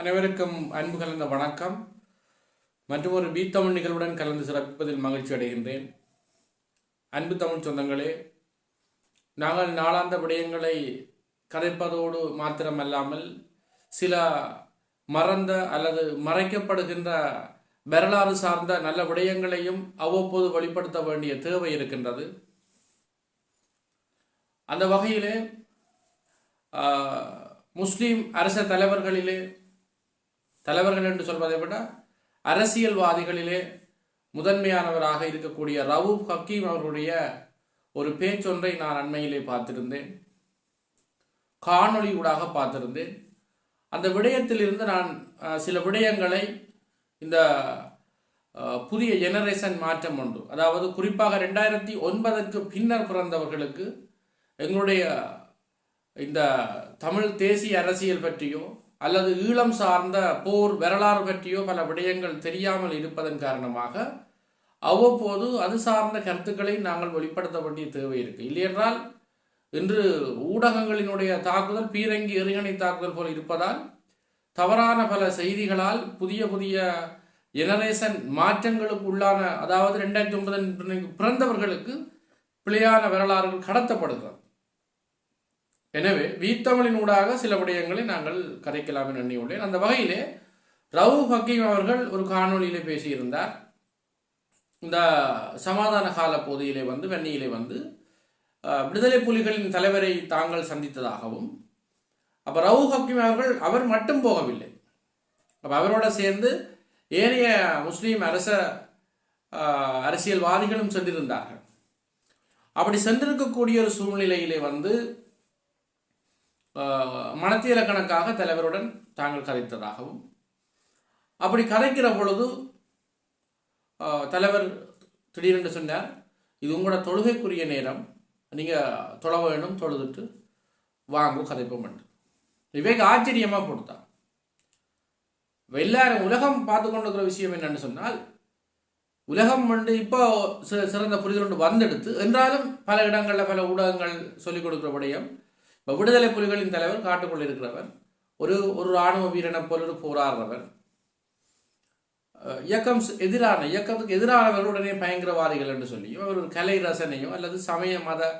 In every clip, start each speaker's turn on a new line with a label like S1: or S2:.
S1: அனைவருக்கும் அன்பு கலந்த வணக்கம். மற்றும் ஒரு பி தமிழ் நிகழ்வுடன் கலந்து சிறப்பதில் மகிழ்ச்சி அடைகின்றேன். அன்பு தமிழ் சொந்தங்களே நாங்கள் நாளாந்த விடயங்களை கதைப்பதோடு மாத்திரமல்லாமல் சில மறந்த அல்லது மறைக்கப்படுகின்ற வரலாறு சார்ந்த நல்ல விடயங்களையும் அவ்வப்போது வெளிப்படுத்த வேண்டிய தேவை இருக்கின்றது. அந்த வகையிலே முஸ்லீம் அரச தலைவர்களிலே தலைவர்கள் என்று சொல்வதை விட அரசியல்வாதிகளிலே முதன்மையானவராக இருக்கக்கூடிய ரவூப் ஹக்கீம் அவர்களுடைய ஒரு பேச்சொன்றை நான் அண்மையிலே பார்த்திருந்தேன். காணொளி ஊடாக பார்த்திருந்தேன். அந்த விடயத்திலிருந்து நான் சில விடயங்களை இந்த புதிய ஜெனரேஷன் மாற்றம் உண்டு. அதாவது குறிப்பாக ரெண்டாயிரத்தி ஒன்பதுக்கு பின்னர் பிறந்தவர்களுக்கு எங்களுடைய இந்த தமிழ் தேசிய அரசியல் பற்றியோ அல்லது ஈழம் சார்ந்த போர் வரலாறு பற்றியோ பல விடயங்கள் தெரியாமல் இருப்பதன் காரணமாக அவ்வப்போது அது சார்ந்த கருத்துக்களை நாங்கள் வெளிப்படுத்த வேண்டிய தேவை இருக்கு. இல்லையென்றால் இன்று ஊடகங்களினுடைய தாக்குதல் பீரங்கி எறிகணை தாக்குதல் போல் இருப்பதால் தவறான பல செய்திகளால் புதிய புதிய ஜெனரேஷன் மாற்றங்களுக்கு உள்ளான அதாவது ரெண்டாயிரத்தி ஒன்பது பிறந்தவர்களுக்கு பிழையான வரலாறுகள் கடத்தப்படுகிறது. எனவே வீத்தமிழின் ஊடாக சில விடயங்களை நாங்கள் கதைக்கலாம் என எண்ணியுள்ளேன் அந்த வகையிலே ரவு ஹக்கீம் அவர்கள் ஒரு காணொளியிலே பேசியிருந்தார். இந்த சமாதான கால பகுதியிலே வந்து வெண்ணியிலே வந்து விடுதலை புலிகளின் தலைவரை தாங்கள் சந்தித்ததாகவும் அப்போ ரவு ஹக்கீம் அவர்கள் அவர் மட்டும் போகவில்லை. அப்போ அவரோட சேர்ந்து ஏனைய முஸ்லீம் அரச அரசியல்வாதிகளும் சென்றிருந்தார்கள். அப்படி சென்றிருக்கக்கூடிய ஒரு சூழ்நிலையிலே வந்து மனத்தியல கணக்காக தலைவருடன் தாங்கள் கதைத்ததாகவும் அப்படி கதைக்கிற பொழுது தலைவர் திடீரென்று சொன்னார் இது உங்களோட தொழுகைக்குரிய நேரம். நீங்கள் தொழ வேணும் தொழுதுட்டு வாங்க கதைப்போம் என்று. விவேக் ஆச்சரியமாக கொடுத்தான் எல்லாரும் உலகம் பார்த்து கொண்டிருக்கிற விஷயம் என்னன்னு சொன்னால் உலகம் வந்து இப்போ சிறந்த புரிதல் ஒன்று வந்தெடுத்து என்றாலும் பல இடங்களில் பல ஊடகங்கள் சொல்லிக் கொடுக்குற விடயம் இப்போ விடுதலை புலிகளின் தலைவர் காட்டுக்குள் இருக்கிறவர் ஒரு ஒரு இராணுவ வீரனை போல ஒரு போராடுறவர் இயக்கம் எதிரான இயக்கத்துக்கு எதிரானவர்களுடனே பயங்கரவாதிகள் என்று சொல்லியும் அவர் ஒரு கலை ரசனையோ அல்லது சமய மத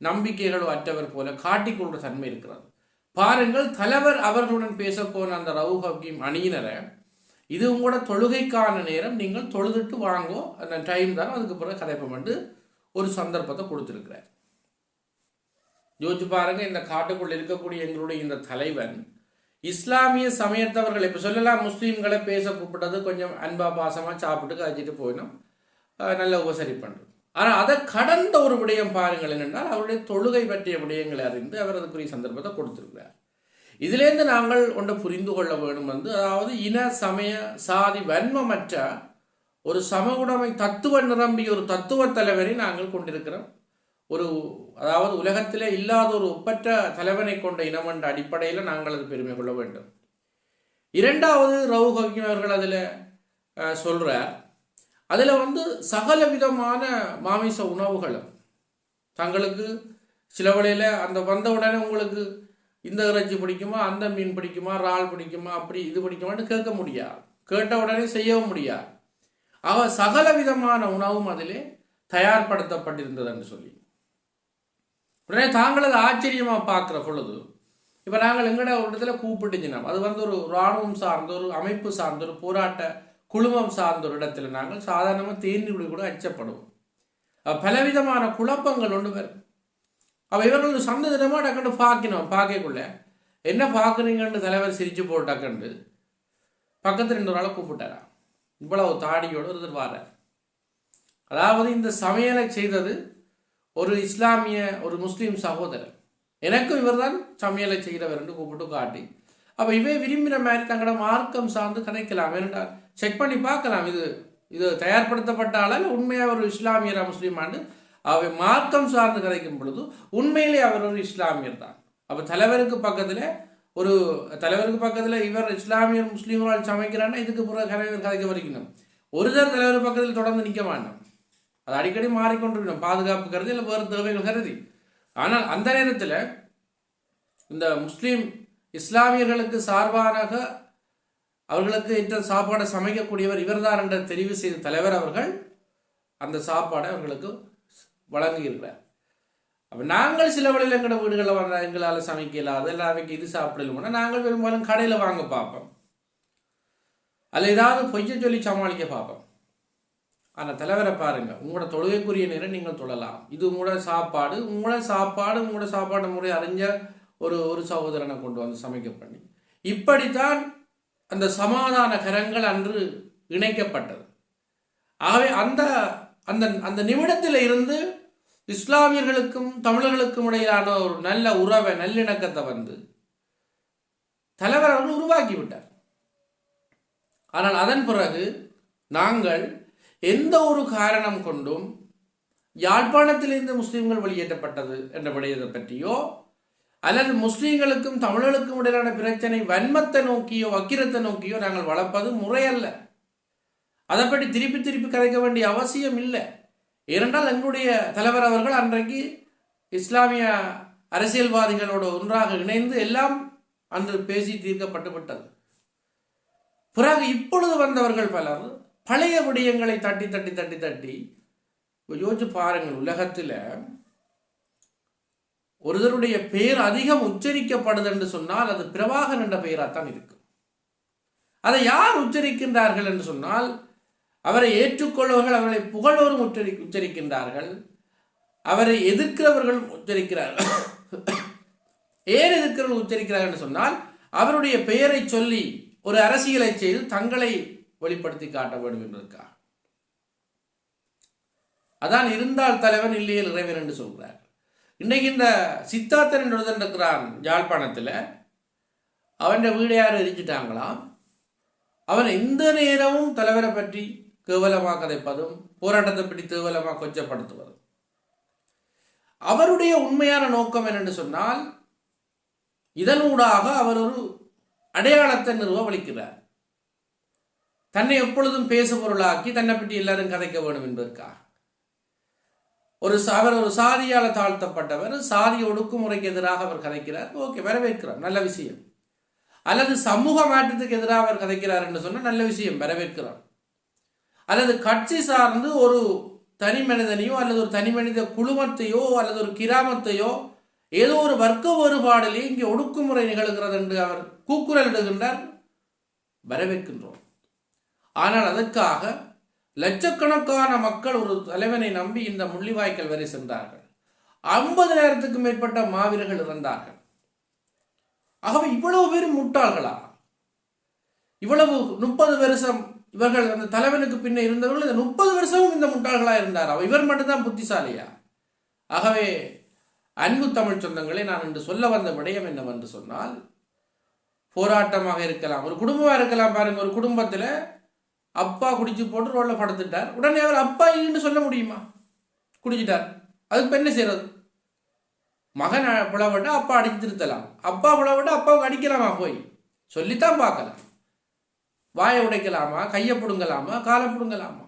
S1: நம்பிக்கைகளோ அற்றவர் போல காட்டிக்கொள்கிற தன்மை இருக்கிறது. பாருங்கள் தலைவர் அவர்களுடன் பேச போன அந்த ரவு ஹக்கீம் அணியினரை இது உங்களோட தொழுகைக்கான நேரம் நீங்கள் தொழுதுட்டு வாங்கோ அந்த டைம் தான் அதுக்கு பிறகு கதைப்பம் ஒரு சந்தர்ப்பத்தை கொடுத்துருக்கிறார். யோசிச்சு பாருங்க இந்த காட்டுக்குள் இருக்கக்கூடிய எங்களுடைய இந்த தலைவன் இஸ்லாமிய சமயத்தவர்கள் இப்போ சொல்லலாம் முஸ்லீம்களை பேச கூப்பிட்டது கொஞ்சம் அன்பா பாசமாக சாப்பிட்டு கழிச்சிட்டு போயிடும். நல்ல உபசரி பண்ணுறது ஆனால் அதை கடந்த ஒரு விடயம் பாருங்கள் என்னென்றால் அவருடைய தொழுகை பற்றிய விடயங்களை அறிந்து அவர் அதுக்குரிய சந்தர்ப்பத்தை கொடுத்துருக்கிறார். இதிலேருந்து நாங்கள் ஒன்றை புரிந்து கொள்ள வேண்டும் வந்து அதாவது இன சமய சாதி வன்மமற்ற ஒரு சமகுடைமை தத்துவ நிரம்பிய ஒரு தத்துவ தலைவரை நாங்கள் கொண்டிருக்கிறோம். ஒரு அதாவது உலகத்திலே இல்லாத ஒரு ஒப்பற்ற தலைவனை கொண்ட இனம் என்ற அடிப்படையில் நாங்கள் அது பெருமை கொள்ள வேண்டும். இரண்டாவது ரவு ஹக்கீம் அவர்கள் அதில் சொல்கிறார் அதில் வந்து சகல விதமான மாமிச உணவுகளும் தங்களுக்கு சில வழியில் அந்த வந்த உடனே உங்களுக்கு இந்த இறைச்சி பிடிக்குமா அந்த மீன் பிடிக்குமா இறால் பிடிக்குமா அப்படி இது பிடிக்குமான்னு கேட்க முடியாது. கேட்ட உடனே செய்யவும் முடியாது. ஆக சகல விதமான உணவும் அதிலே தயார்படுத்தப்பட்டிருந்தது என்று சொல்லி. உடனே தாங்கள் அதை ஆச்சரியமாக பார்க்குற பொழுது இப்போ நாங்கள் எங்கட ஒரு இடத்துல கூப்பிட்டுச்சினோம் அது வந்து ஒரு இராணுவம் சார்ந்த ஒரு அமைப்பு சார்ந்த ஒரு போராட்ட குழுமம் சார்ந்த ஒரு இடத்துல நாங்கள் சாதாரணமாக தேநீர் கூட அச்சப்படுவோம். பலவிதமான குழப்பங்கள் ஒன்று வரும் அப்போ இவர்கள் சந்த தினமாக டக்குன்னு பார்க்கணும் பார்க்கக்குள்ள என்ன பார்க்குறீங்கன்னு தலைவர் சிரிச்சு போட்டாக்கண்டு பக்கத்தில் ரெண்டு ஆளை கூப்பிட்டாரா? இவ்வளவு தாடியோடு ஒருத்தர் வாரார் அதாவது இந்த சமையலை செய்தது ஒரு இஸ்லாமிய ஒரு முஸ்லீம் சகோதரர் எனக்கும் இவர்தான் சமையலை செய்கிறவர் என்று கூப்பிட்டு காட்டி அப்போ இவை விரும்பின மாதிரி தங்களோட மார்க்கம் சார்ந்து கதைக்கலாம். என்றால் செக் பண்ணி பார்க்கலாம் இது இது தயார்படுத்தப்பட்டால உண்மையாக ஒரு இஸ்லாமியரா முஸ்லீமாண்டு அவை மார்க்கம் சார்ந்து கதைக்கும் பொழுது உண்மையிலே அவர் ஒரு இஸ்லாமியர் தான். அப்போ தலைவருக்கு பக்கத்தில் ஒரு தலைவருக்கு பக்கத்தில் இவர் இஸ்லாமியர் முஸ்லீம்களால் சமைக்கிறான்னா இதுக்கு பிறகு தலைவர் கதைக்க வரைக்கணும் ஒருதர் தலைவர் பக்கத்தில் தொடர்ந்து நிற்க மாட்டோம் அது அடிக்கடி மாறிக்கொண்டிருக்கணும். பாதுகாப்பு கருதி இல்லை வேறு தேவைகள் கருதி. ஆனால் அந்த நேரத்தில் இந்த முஸ்லீம் இஸ்லாமியர்களுக்கு சார்பாக அவர்களுக்கு இந்த சாப்பாடை சமைக்கக்கூடியவர் இவர்தான் என்ற தெரிவு செய்த தலைவர் அவர்கள் அந்த சாப்பாடை அவர்களுக்கு வழங்குகிறார் அப்போ நாங்கள் சில வழியில் எங்களோட வீடுகளில் வர எங்களால் சமைக்க இல்லாத எல்லாருக்கும் இது சாப்பிடலும்னா நாங்கள் பெரும்பாலும் கடையில் வாங்க பார்ப்போம். அதில் ஏதாவது பொய்ய சொல்லி சமாளிக்க பார்ப்போம். ஆனால் தலைவரை பாருங்க. உங்களோட தொழுகைக்குரிய நேரம் நீங்கள் தொழலாம். இது உங்களோட சாப்பாடு. உங்களோட சாப்பாடு உங்களோட சாப்பாடு முறை அறிஞ்ச ஒரு ஒரு சகோதரனை கொண்டு வந்து சமைக்க பண்ணி. இப்படித்தான் அந்த சமாதான கரங்கள் அன்று இணைக்கப்பட்டது. ஆகவே அந்த அந்த அந்த நிமிடத்தில் இருந்து இஸ்லாமியர்களுக்கும் தமிழர்களுக்கும் இடையிலான ஒரு நல்ல உறவை நல்லிணக்கத்தை வந்து தலைவர் அவர்கள் உருவாக்கி விட்டார். ஆனால் அதன் பிறகு நாங்கள் எந்த ஒரு காரணம் கொண்டும் யாழ்ப்பாணத்திலிருந்து முஸ்லீம்கள் வெளியேற்றப்பட்டது என்ற விடயத்தை பற்றியோ அல்லது முஸ்லீம்களுக்கும் தமிழர்களுக்கும் இடையிலான பிரச்சனை வன்மத்தை நோக்கியோ வக்கிரத்தை நோக்கியோ நாங்கள் வளர்ப்பது முறையல்ல. அதை பற்றி திருப்பி திருப்பி கதைக்க வேண்டிய அவசியம் இல்லை. ஏனென்றால் எங்களுடைய தலைவர் அவர்கள் அன்றைக்கு இஸ்லாமிய அரசியல்வாதிகளோடு ஒன்றாக இணைந்து எல்லாம் அன்று பேசி தீர்க்கப்பட்டு விட்டது. பிறகு இப்பொழுது வந்தவர்கள் பலர் பழைய விடயங்களை தட்டி தட்டி தட்டி தட்டி யோசிச்சு பாருங்கள் உலகத்தில் ஒருதருடைய பெயர் அதிகம் உச்சரிக்கப்படுது என்று சொன்னால் அது பிரவாகன் என்ற பெயராகத்தான் இருக்கும் அதை யார் உச்சரிக்கின்றார்கள் என்று சொன்னால் அவரை ஏற்றுக்கொள்பவர்கள் அவர்களை புகழோரும் உச்சரி உச்சரிக்கின்றார்கள். அவரை எதிர்க்கிறவர்களும் உச்சரிக்கிறார்கள். ஏன் எதிர்க்கிறவர்கள் உச்சரிக்கிறார்கள் என்று சொன்னால் அவருடைய பெயரை சொல்லி ஒரு அரசியலை செய்து தங்களை வெளிப்படுத்தி காட்ட வேண்டும் என்பதற்காக. அதான் இருந்தால் தலைவன் இல்லையே இறைவன் என்று சொல்கிறார் இன்னைக்கு இந்த சித்தார்த்தன் என்று ஒருத்தன் இருக்கிறான் யாழ்ப்பாணத்தில். அவன் வீடு யாரும் எரிஞ்சிட்டாங்களாம்? அவன் எந்த நேரமும் தலைவரை பற்றி கேவலமாக கதைப்பதும் போராட்டத்தை பற்றி கேவலமாக கொச்சப்படுத்துவதும். அவருடைய உண்மையான நோக்கம் என்னென்று சொன்னால் இதனூடாக அவர் ஒரு அடையாளத்தை நிறுவ வலிக்கிறார். தன்னை எப்பொழுதும் பேசு பொருளாக்கி தன்னை பற்றி எல்லாரும் கதைக்க வேண்டும் என்பதற்காக ஒரு அவர் ஒரு சாதியால் தாழ்த்தப்பட்டவர் சாதி ஒடுக்குமுறைக்கு எதிராக அவர் கதைக்கிறார். ஓகே வரவேற்கிறார் நல்ல விஷயம். அல்லது சமூக மாற்றத்துக்கு எதிராக அவர் கதைக்கிறார் என்று சொன்னால் நல்ல விஷயம். வரவேற்கிறார் அல்லது கட்சி சார்ந்து ஒரு தனி மனிதனையோ அல்லது ஒரு தனி மனித குழுமத்தையோ அல்லது ஒரு கிராமத்தையோ ஏதோ ஒரு வர்க்க வேறுபாடிலே இங்கே ஒடுக்குமுறை நிகழ்கிறது என்று அவர் கூக்குரல் இடுகின்றார். வரவேற்கின்றோம். ஆனால் அதற்காக லட்சக்கணக்கான மக்கள் ஒரு தலைவனை நம்பி இந்த முள்ளிவாய்க்கல் வரை சென்றார்கள். ஐம்பது மேற்பட்ட மாவீரர்கள் இறந்தார்கள். ஆகவே இவ்வளவு பேர் முட்டாள்களா? இவ்வளவு முப்பது வருஷம் இவர்கள் அந்த தலைவனுக்கு பின்னே இருந்தவர்கள் இந்த முப்பது வருஷமும் இந்த முட்டாள்களா இருந்தார்? இவர் மட்டும்தான் புத்திசாலியா? ஆகவே அன்பு தமிழ் சொந்தங்களை நான் இன்று சொல்ல வந்த விடயம் என்னவென்று சொன்னால் போராட்டமாக இருக்கலாம். ஒரு குடும்பமாக இருக்கலாம் பாருங்க ஒரு குடும்பத்தில் அப்பா குடிச்சு போட்டு ரோட்டில் படுத்துட்டார். உடனே அவர் அப்பா இல்லைன்னு சொல்ல முடியுமா? குடிச்சிட்டார். அதுக்கு என்ன செய்யறது மகன் புலவட்ட அப்பா அடிச்சு திருத்தலாம். அப்பா புலவட்ட அப்பாவுக்கு அடிக்கலாமா போய்? சொல்லித்தான் பார்க்கலாம். வாயை உடைக்கலாமா? கையை பிடுங்கலாமா? காலை பிடுங்கலாமா?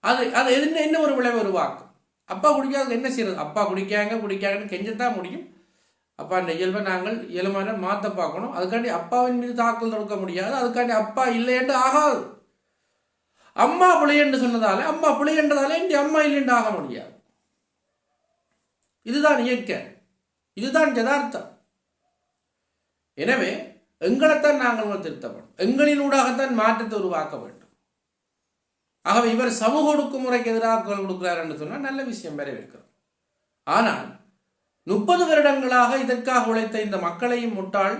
S1: அது அது என்ன என்ன ஒரு விளைவு உருவாக்கும் அப்பா குடிக்காத என்ன செய்யறது அப்பா குடிக்காங்க குடிக்காங்கன்னு கெஞ்சத்தான் முடியும். அப்பா இந்த இயல்பை நாங்கள் இயல்பான மாற்ற பார்க்கணும். அதுக்காண்டி அப்பாவின் மீது தாக்கல் தொடுக்க முடியாது. அதுக்காண்டி அப்பா இல்லையென்று ஆகாது. அம்மா பிள்ளையென்று சொன்னதால அம்மா பிள்ளையன்றதால இங்கே அம்மா இல்லைன்னு ஆக முடியாது. இதுதான் இயற்கை. இதுதான் யதார்த்தம். எனவே எங்களைத்தான் நாங்கள் திருத்தப்படும் எங்களினூடாகத்தான் மாற்றத்தை உருவாக்க வேண்டும். ஆகவே இவர் சமூக ஒடுக்குமுறைக்கு எதிராக குரல் கொடுக்கிறார் என்று சொன்னால் நல்ல விஷயம் வரவேற்கிறோம். ஆனால் முப்பது வருடங்களாக இதற்காக உழைத்த இந்த மக்களையும் முட்டாள்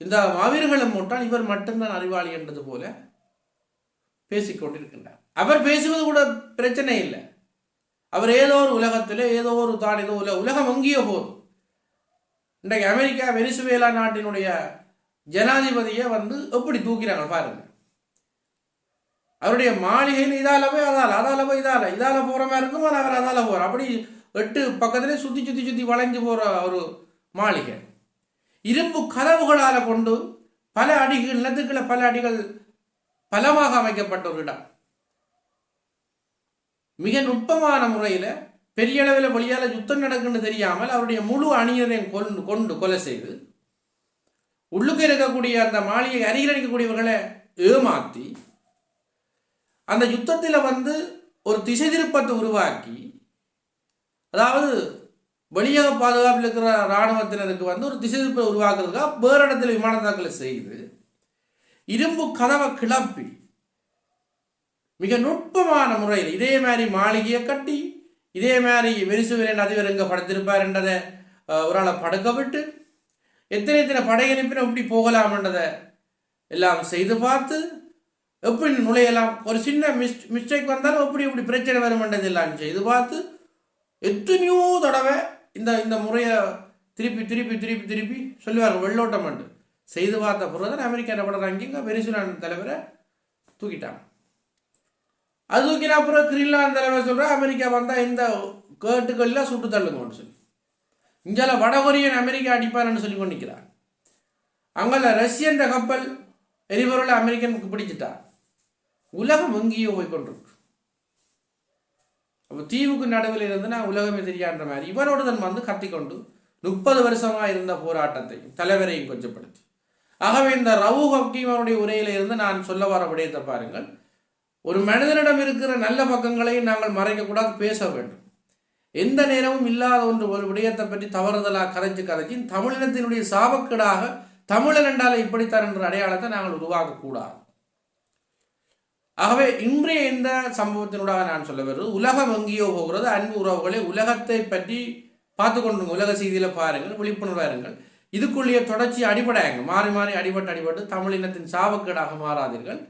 S1: இந்த மாவீரர்களும் முட்டாள் இவர் மட்டும்தான் அறிவாளி என்றது போல பேசிக்கொண்டிருக்கின்றார். அவர் பேசுவது கூட பிரச்சனை இல்லை. அவர் ஏதோ ஒரு உலகத்தில் ஏதோ ஒரு தான் ஏதோ உல உலகம் அங்கிய போதும். இன்றைக்கு அமெரிக்கா வெனிசுவேலா நாட்டினுடைய ஜனாதிபதியை வந்து எப்படி தூக்கிறாங்க பாருங்க. அவருடைய மாளிகையில் இதால போய் அதால அதால போய் இதால இதால போகிற மாதிரி இருக்கும் அது அவர் அதால போகிறார் அப்படி எட்டு பக்கத்துலேயே சுற்றி சுற்றி சுற்றி வளைஞ்சு போகிற ஒரு மாளிகை. இரும்பு கதவுகளால் கொண்டு பல அடிகள் நிலத்துக்களை பல அடிகள் பலமாக அமைக்கப்பட்ட ஒரு இடம் மிக நுட்பமான முறையில் பெரிய அளவில் வழியால் யுத்தம் நடக்குன்னு தெரியாமல் அவருடைய முழு அணியினரையும் கொண்டு கொண்டு கொலை செய்து உள்ளுக்கு இருக்கக்கூடிய அந்த மாளிகை அருகில் இருக்கக்கூடியவர்களை ஏமாற்றி அந்த யுத்தத்தில் வந்து ஒரு திசை திருப்பத்தை உருவாக்கி அதாவது வெளியக பாதுகாப்பில் இருக்கிற இராணுவத்தினருக்கு வந்து ஒரு திசை திருப்பத்தை உருவாக்குறதுக்காக வேறு இடத்துல விமான தாக்கலை செய்து இரும்பு கதவை கிளப்பி மிக நுட்பமான முறையில் இதே மாதிரி மாளிகையை கட்டி இதே மாதிரி வெரிசுவரன் அதிபர் எங்கே படுத்திருப்பார்ன்றதை ஒரு ஆளை படுக்க விட்டு எத்தனை எத்தனை படையனுப்பின எப்படி போகலாம்ன்றதை எல்லாம் செய்து பார்த்து எப்படி நுழையலாம்? ஒரு சின்ன மிஸ் மிஸ்டேக் வந்தாலும் எப்படி எப்படி பிரச்சனை வருமென்றது எல்லாம் செய்து பார்த்து எத்தனையோ தடவை இந்த இந்த முறையை திருப்பி திருப்பி திருப்பி திருப்பி சொல்லுவார்கள் வெள்ளோட்டம் உண்டு செய்து பார்த்த பிறகு அமெரிக்கா என்ன பண்ணுறாங்க? இங்கே வெனிசுலான் தலைவரை தூக்கிட்டாங்க. அது தூக்கினா அப்புறம் கிரீன்லாந்து தலைவர் சொல்கிறா அமெரிக்கா வந்தால் இந்த கேட்டுக்கள்லாம் சுட்டு தள்ளுங்கன்னு சொல்லி. இங்கால வடகொரியன் அமெரிக்கா அடிப்பாருன்னு சொல்லி கொண்டு நிற்கிறார் அங்கே ரஷ்யன்ற கப்பல் எரிபொருள் அமெரிக்கனுக்கு பிடிச்சிட்டா. உலகம் எங்கேயோ போய் கொண்டிருக்கு. அப்போ தீவுக்கு நடுவில் இருந்து நான் உலகமே தெரியான்ற மாதிரி இவரோடு தன் வந்து கத்திக்கொண்டு முப்பது வருஷமாக இருந்த போராட்டத்தையும் தலைவரையும் கொஞ்சப்படுத்தி. ஆகவே இந்த ரவு ஹக்கீமனுடைய உரையிலிருந்து நான் சொல்ல வர விடயத்தை பாருங்கள். ஒரு மனிதனிடம் இருக்கிற நல்ல பக்கங்களையும் நாங்கள் மறைக்கக்கூடாது பேச வேண்டும். எந்த நேரமும் இல்லாத ஒன்று ஒரு விடயத்தை பற்றி தவறுதலாக கதைச்சு கதைச்சு தமிழினத்தினுடைய சாபக்கேடாக தமிழன் என்றால் இப்படித்தான் என்ற அடையாளத்தை நாங்கள் உருவாக்கக்கூடாது. ஆகவே இன்றைய இந்த சம்பவத்தினூடாக நான் சொல்ல வருவது உலகம் எங்கேயோ போகிறது அன்பு உறவுகளை உலகத்தை பற்றி பார்த்து கொண்டு உலக செய்தியில் பாருங்கள் விழிப்புணர்வாக இருங்கள். இதுக்குள்ளேயே தொடர்ச்சி அடிபடாங்க மாறி மாறி அடிபட்டு அடிபட்டு தமிழினத்தின் சாபக்கேடாக மாறாதீர்கள்.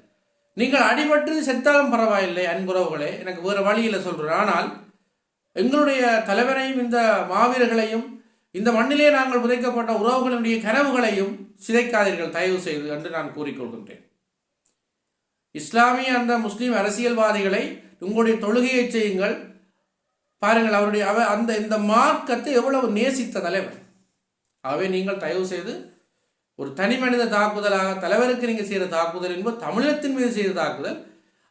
S1: நீங்கள் அடிபட்டு செத்தாலும் பரவாயில்லை அன்புறவுகளே. எனக்கு வேறு வழியில் சொல்கிறேன் ஆனால் எங்களுடைய தலைவரையும் இந்த மாவீரர்களையும் இந்த மண்ணிலே நாங்கள் புதைக்கப்பட்ட உறவுகளுடைய கனவுகளையும் சிதைக்காதீர்கள். தயவு செய்து என்று நான் கூறிக்கொள்கின்றேன். இஸ்லாமிய அந்த முஸ்லீம் அரசியல்வாதிகளை உங்களுடைய தொழுகையை செய்யுங்கள். பாருங்கள் அவருடைய அவ அந்த இந்த மார்க்கத்தை எவ்வளவு நேசித்த தலைவர். ஆகவே நீங்கள் தயவு செய்து ஒரு தனி மனித தாக்குதலாக தலைவருக்கு நீங்கள் செய்கிற தாக்குதல் என்பது தமிழகத்தின் மீது செய்த தாக்குதல்.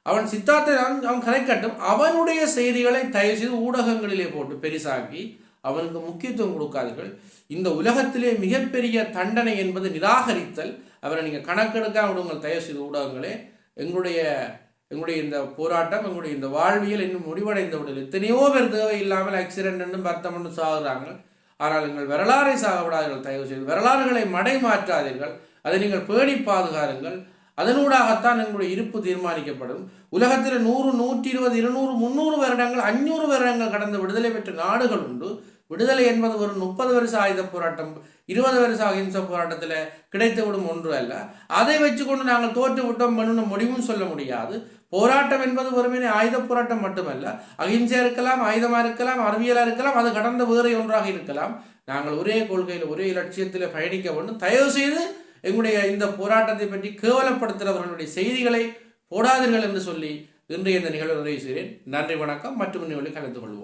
S1: அவன் சித்தார்த்தை அவன் அவன் கரைக்கட்டும். அவனுடைய செய்திகளை தயவு செய்து ஊடகங்களிலே போட்டு பெரிசாக்கி அவனுக்கு முக்கியத்துவம் கொடுக்காதீர்கள். இந்த உலகத்திலே மிகப்பெரிய தண்டனை என்பது நிராகரித்தல். அவரை நீங்கள் கணக்கெடுக்காம விடுங்கள் தயவு செய்து ஊடகங்களே. எங்களுடைய எங்களுடைய இந்த போராட்டம் எங்களுடைய இந்த வாழ்வியல் இன்னும் முடிவடைந்து விடல் எத்தனையோ பேர் தேவையில்லாமல் ஆக்சிடென்ட் என்றும் பர்த்தம் சாகுறாங்க ஆனால் எங்கள் வரலாறை சாகவிடாதீர்கள் தயவு செய்து. வரலாறுகளை மடை மாற்றாதீர்கள் அதை நீங்கள் பேணி பாதுகாருங்கள். அதனூடாகத்தான் எங்களுடைய இருப்பு தீர்மானிக்கப்படும். உலகத்தில் நூறு நூற்றி இருபது இருநூறு முந்நூறு வருடங்கள் அஞ்சூறு வருடங்கள் கடந்த விடுதலை பெற்ற நாடுகள் உண்டு. விடுதலை என்பது ஒரு முப்பது வருஷ ஆயுத போராட்டம் இருபது வருஷ அகிம்சை போராட்டத்தில் கிடைத்துவிடும் ஒன்று அல்ல. அதை வச்சுக்கொண்டு நாங்கள் தோற்று விட்டோம் பண்ணணும் முடிவும் சொல்ல முடியாது. போராட்டம் என்பது வெறுமனே ஆயுத போராட்டம் மட்டுமல்ல அகிம்சையா இருக்கலாம் ஆயுதமா இருக்கலாம் அறிவியலா இருக்கலாம் அது கடந்த வேறு ஒன்றாக இருக்கலாம். நாங்கள் ஒரே கொள்கையில் ஒரே லட்சியத்தில் பயணிக்க வேண்டும். தயவு செய்து எங்களுடைய இந்த போராட்டத்தை பற்றி கேவலப்படுத்துகிறவர்களுடைய செய்திகளை போடாதீர்கள் என்று சொல்லி இன்றைய இந்த நிகழ்வு நிறைவு செய்கிறேன். நன்றி வணக்கம். மற்றும் நிகழ்வில் கலந்து கொள்வோம்.